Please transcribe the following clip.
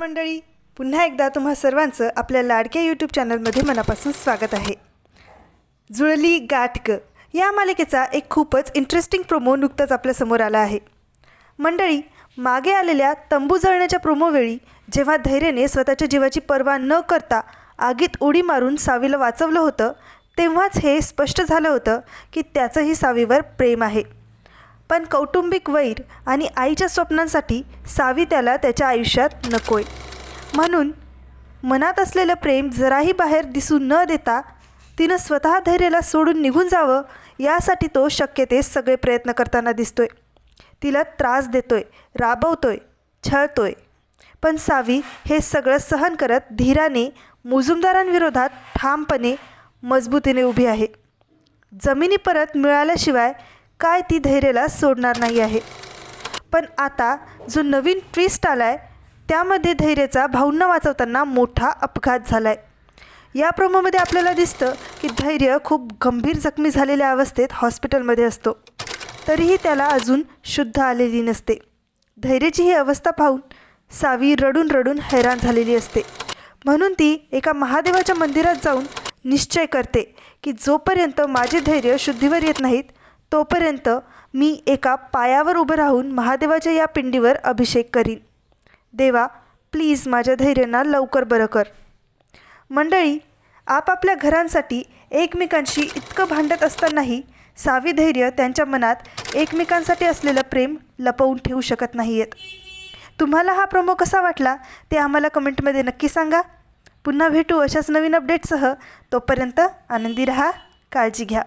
मंडळी पुन्हा एकदा तुम्हा सर्वांचं आपल्या लाडक्या यूट्यूब चॅनलमध्ये मनापासून स्वागत आहे. जुळली गाठक या मालिकेचा एक खूपच इंटरेस्टिंग प्रोमो नुकताच आपल्यासमोर आला आहे. मंडळी मागे आलेल्या तंबू जळण्याच्या प्रोमोवेळी जेव्हा धैर्याने स्वतःच्या जीवाची पर्वा न करता आगीत उडी मारून सावीला वाचवलं होतं तेव्हाच हे स्पष्ट झालं होतं की त्याचंही सावीवर प्रेम आहे. पण कौटुंबिक वैर आणि आईच्या स्वप्नांसाठी सावी त्याला त्याच्या आयुष्यात नकोय. म्हणून मनात असलेलं प्रेम जराही बाहेर दिसू न देता तिनं स्वतः धैर्याला सोडून निघून जावं यासाठी तो शक्य ते सगळे प्रयत्न करताना दिसतोय. तिला त्रास देतोय राबवतोय छळतोय. पण सावी हे सगळं सहन करत धीराने मुजुमदारांविरोधात ठामपणे मजबूतीने उभी आहे. जमिनी परत मिळाल्याशिवाय काय ती धैर्याला सोडणार नाही आहे. पण आता जो नवीन ट्विस्ट आला आहे त्यामध्ये धैर्याचा भाऊंना वाचवताना मोठा अपघात झाला आहे या प्रोमोमध्ये आपल्याला दिसतं की धैर्य खूप गंभीर जखमी झालेल्या अवस्थेत हॉस्पिटलमध्ये असतो. तरीही त्याला अजून शुद्ध आलेली नसते. धैर्याची ही अवस्था पाहून सावी रडून रडून हैराण झालेली असते. म्हणून ती एका महादेवाच्या मंदिरात जाऊन निश्चय करते की जोपर्यंत माझे धैर्य शुद्धीवर येत नाहीत तोपर्यंत मी एका पायावर उभं राहून महादेवाच्या या पिंडीवर अभिषेक करीन. देवा प्लीज माझ्या धैर्यांना लवकर बरं कर. मंडळी आपापल्या घरांसाठी एकमेकांशी इतकं भांडत असतानाही सावी धैर्य त्यांच्या मनात एकमेकांसाठी असलेलं प्रेम लपवून ठेवू शकत नाही आहेत तुम्हाला हा प्रोमो कसा वाटला ते आम्हाला कमेंटमध्ये नक्की सांगा. पुन्हा भेटू अशाच नवीन अपडेटसह तोपर्यंत आनंदी रहा काळजी घ्या.